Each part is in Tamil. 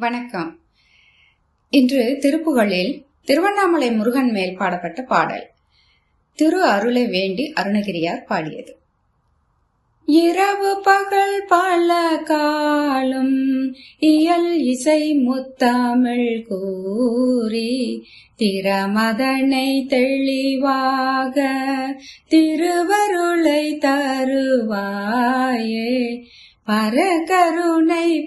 வணக்கம். இன்று திருப்புகழில் திருவண்ணாமலை முருகன் மேல் பாடப்பட்ட பாடல். திரு அருளை வேண்டி அருணகிரியார் பாடியது. இரவு பகல் பல காலம் இயல் இசை முத்தமிழ் கூறி திறமதனை தெளிவாக திருவருளை தருவாயே. பரகருணை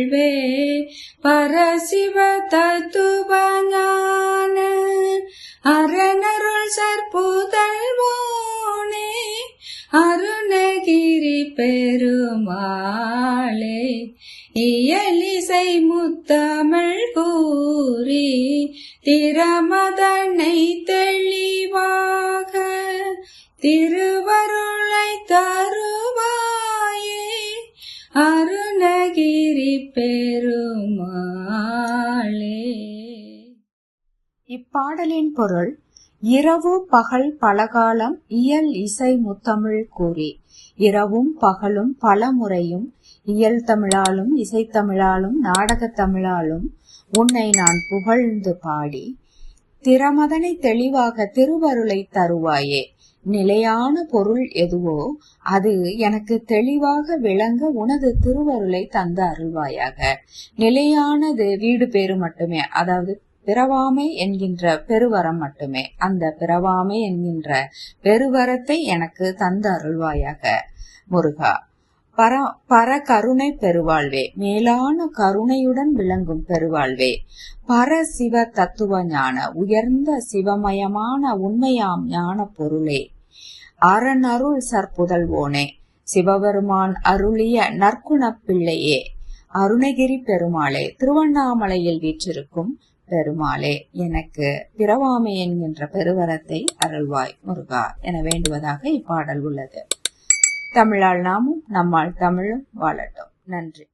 வாழ்வே. பரசிவ தத்துவஞான அரணருள் சற்புதல்வோனே அருணகிரி பெருமாளே இயலிசை முத்தமிழ் கூறி திறமதனை தெளிவாக திருவருளை தரும் அருணகிரி பெருமாளே. இப்பாடலின் பொருள் இரவு பகல் பலகாலம் இயல் இசை முத்தமிழ் கூறி. இரவும் பகலும் பல முறையும் இயல் தமிழாலும் இசைத்தமிழாலும் நாடகத் தமிழாலும் உன்னை நான் புகழ்ந்து பாடி திறமதனை தெளிவாக திருவருளை தருவாயே. நிலையான பொருள் எதுவோ அது எனக்கு தெளிவாக விளங்க உனது திருவருளை தந்த அருள்வாயாக. நிலையானது வீடு பேரு மட்டுமே அதாவது பிறவாமை என்கின்ற பெருவரம் மட்டுமே அந்த பிறவாமை என்கின்ற பெருவரத்தை எனக்கு தந்த அருள்வாயாக. முருகா பர பர கருணை பெருவாழ்வே. மேலான கருணையுடன் விளங்கும் பெருவாழ்வே. பர சிவ தத்துவ ஞான உயர்ந்த சிவமயமான உண்மையாம் ஞான பொருளே. அரணருள் சற்புதல்வோனே சிவபெருமான் அருளிய நற்குணப் பிள்ளையே. அருணகிரி பெருமாளே திருவண்ணாமலையில் வீற்றிருக்கும் பெருமாளே எனக்கு பிறவாமை என்கின்ற பெருவரத்தை அருள்வாய் முருகா என வேண்டுவதாக இப்பாடல் உள்ளது. தமிழால் நாமும் நம்மால் தமிழும் வாழட்டும். நன்றி.